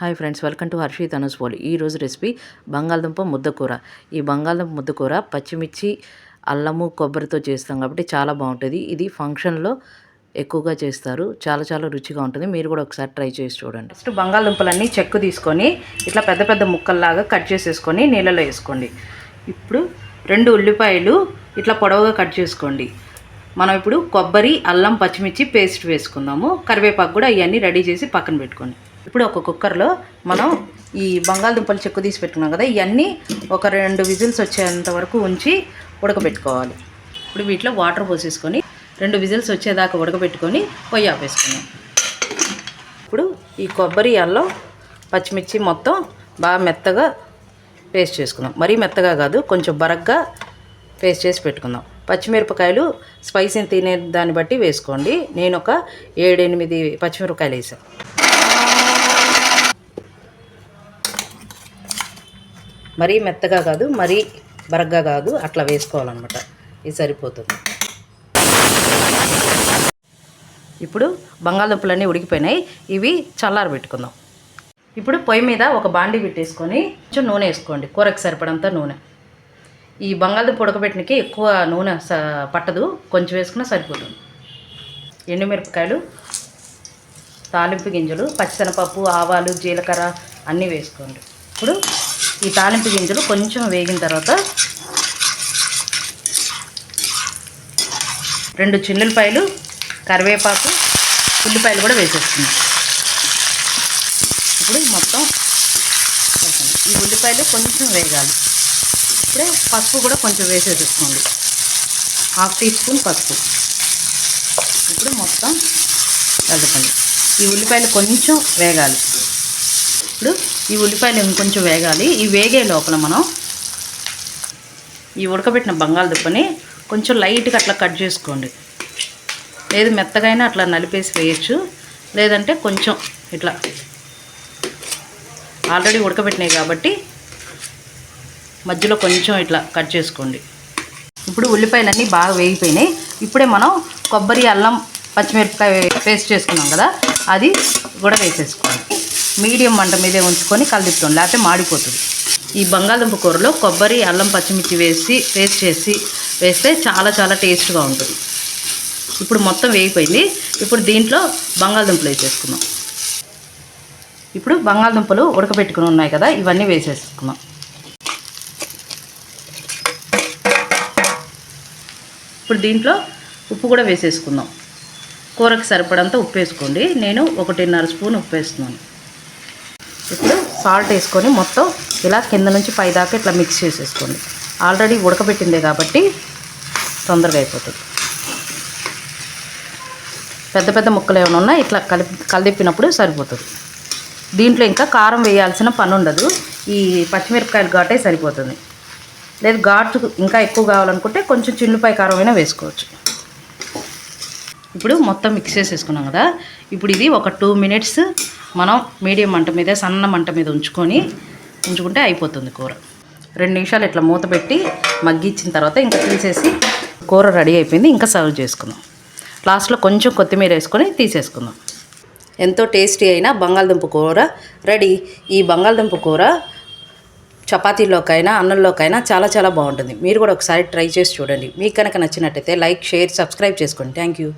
Hi friends welcome to Harshi Tanus Pol ఈరోజు recipe బంగాళదుంప ముద్దకూర ఈ బంగాళదుంప ముద్దకూర పచ్చిమిర్చి అల్లము కొబ్బరితో చేస్తాం కాబట్టి చాలా బాగుంటుంది. ఇది ఫంక్షన్లో ఎక్కువగా చేస్తారు. చాలా చాలా రుచిగా ఉంటుంది. మీరు కూడా ఒకసారి ట్రై చేసి చూడండి. ఫస్ట్ బంగాళదుంపలన్నీ చెక్కు తీసుకొని ఇట్లా పెద్ద పెద్ద ముక్కల్లాగా కట్ చేసేసుకొని నీళ్ళలో వేసుకోండి. ఇప్పుడు రెండు ఉల్లిపాయలు ఇట్లా పొడవుగా కట్ చేసుకోండి. మనం ఇప్పుడు కొబ్బరి అల్లం పచ్చిమిర్చి పేస్ట్ వేసుకుందాము. కరివేపాకు కూడా ఇవన్నీ రెడీ చేసి పక్కన పెట్టుకోండి. ఇప్పుడు ఒక కుక్కర్లో మనం ఈ బంగాళదుంపలు చెక్కు తీసి పెట్టుకున్నాం కదా ఇవన్నీ ఒక రెండు విజిల్స్ వచ్చేంత వరకు ఉంచి ఉడకబెట్టుకోవాలి. ఇప్పుడు వీటిలో వాటర్ పోసేసుకొని రెండు విజిల్స్ వచ్చేదాకా ఉడకబెట్టుకొని పొయ్యి ఆపేసుకున్నాం ఇప్పుడు ఈ కొబ్బరి అల్లం పచ్చిమిర్చి మొత్తం బాగా మెత్తగా పేస్ట్ చేసుకుందాం. మరీ మెత్తగా కాదు కొంచెం బరగ్గా పేస్ట్ చేసి పెట్టుకుందాం. పచ్చిమిరపకాయలు స్పైసీని తినే దాన్ని బట్టి వేసుకోండి. నేను ఒక ఏడెనిమిది పచ్చిమిరపకాయలు వేసాను. మరీ మెత్తగా కాదు మరీ బరగ్గా కాదు అట్లా వేసుకోవాలన్నమాట. ఇది సరిపోతుంది. ఇప్పుడు బంగాళదుంపలన్నీ ఉడికిపోయినాయి. ఇవి చల్లారి పెట్టుకుందాం. ఇప్పుడు పొయ్యి మీద ఒక బాండి పెట్టేసుకొని కొంచెం నూనె వేసుకోండి. కూరకు సరిపడంత నూనె. ఈ బంగాళదుంప ఉడకబెట్టినకి ఎక్కువ నూనె స- పట్టదు. కొంచెం వేసుకున్నా సరిపోతుంది. ఎండుమిరపకాయలు తాలింపు గింజలు పచ్చిశనపప్పు ఆవాలు జీలకర్ర అన్నీ వేసుకోండి. ఇప్పుడు ఈ తాలింపు గింజలు కొంచెం వేగిన తర్వాత రెండు చిన్నులపాయలు కరివేపాకు ఉల్లిపాయలు కూడా వేసేస్తుంది ఇప్పుడు మొత్తం ఈ ఉల్లిపాయలు కొంచెం వేగాలి. ఇప్పుడే పసుపు కూడా కొంచెం వేసేసుకోండి హాఫ్ టీ స్పూన్ పసుపు. ఇప్పుడు మొత్తం కలుపుకోండి. ఈ ఉల్లిపాయలు కొంచెం వేగాలి. ఇప్పుడు ఈ ఉల్లిపాయలు ఇంకొంచెం వేగాలి. ఈ వేగే లోపల మనం ఈ ఉడకబెట్టిన బంగాళదుప్పని కొంచెం లైట్గా అట్లా కట్ చేసుకోండి. లేదు మెత్తగైనా అట్లా నలిపేసి వేయచ్చు. లేదంటే కొంచెం ఇట్లా ఆల్రెడీ ఉడకబెట్టినాయి కాబట్టి మధ్యలో కొంచెం ఇట్లా కట్ చేసుకోండి. ఇప్పుడు ఉల్లిపాయలన్నీ బాగా వేగిపోయినాయి. ఇప్పుడే మనం కొబ్బరి అల్లం పచ్చిమిరపకాయ పేస్ట్ చేసుకున్నాం కదా అది కూడా వేసేసుకోండి మీడియం మంట మీదే ఉంచుకొని కలిదిప్పుతాం లేకపోతే మాడిపోతుంది. ఈ బంగాళదుంప కూరలో కొబ్బరి అల్లం పచ్చిమిర్చి వేసి పేస్ట్ చేసి వేస్తే చాలా చాలా టేస్ట్గా ఉంటుంది. ఇప్పుడు మొత్తం వేగిపోయింది. ఇప్పుడు దీంట్లో బంగాళదుంపలు వేసేసుకున్నాం ఇప్పుడు బంగాళదుంపలు ఉడకబెట్టుకుని ఉన్నాయి కదా ఇవన్నీ వేసేసుకున్నాం ఇప్పుడు దీంట్లో ఉప్పు కూడా వేసేసుకుందాం. కూరకు సరిపడంత ఉప్పు వేసుకోండి. నేను ఒకటిన్నర స్పూన్ ఉప్పు వేస్తున్నాను. ఇప్పుడు సాల్ట్ వేసుకొని మొత్తం ఇలా కింద నుంచి పై దాకా ఇట్లా మిక్స్ చేసేసుకోండి. ఆల్రెడీ ఉడకబెట్టిందే కాబట్టి తొందరగా అయిపోతుంది. పెద్ద పెద్ద ముక్కలు ఏమైనా ఉన్నా ఇట్లా కలిపి కలిపినప్పుడు సరిపోతుంది. దీంట్లో ఇంకా కారం వేయాల్సిన పని ఉండదు. ఈ పచ్చిమిరపకాయలు ఘాటే సరిపోతుంది. లేదు ఘాటు ఇంకా ఎక్కువ కావాలనుకుంటే కొంచెం చిల్లిపాయ కారం అయినా వేసుకోవచ్చు. ఇప్పుడు మొత్తం మిక్స్ చేసేసుకున్నాం కదా. ఇప్పుడు ఇది ఒక టూ మినిట్స్ మనం మీడియం మంట మీద సన్న మంట మీద ఉంచుకొని ఉంచుకుంటే అయిపోతుంది కూర. రెండు నిమిషాలు ఇట్లా మూత పెట్టి మగ్గిచ్చిన తర్వాత ఇంకా తీసేసి కూర రెడీ అయిపోయింది. ఇంకా సర్వ్ చేసుకుందాం. లాస్ట్లో కొంచెం కొత్తిమీర వేసుకొని తీసేసుకుందాం. ఎంతో టేస్టీ అయిన బంగాళదుంప కూర రెడీ. ఈ బంగాళదుంప కూర చపాతీలోకైనా అన్నంలోకైనా చాలా చాలా బాగుంటుంది. మీరు కూడా ఒకసారి ట్రై చేసి చూడండి. మీకు కనుక నచ్చినట్టయితే లైక్ షేర్ సబ్స్క్రైబ్ చేసుకోండి థ్యాంక్ యూ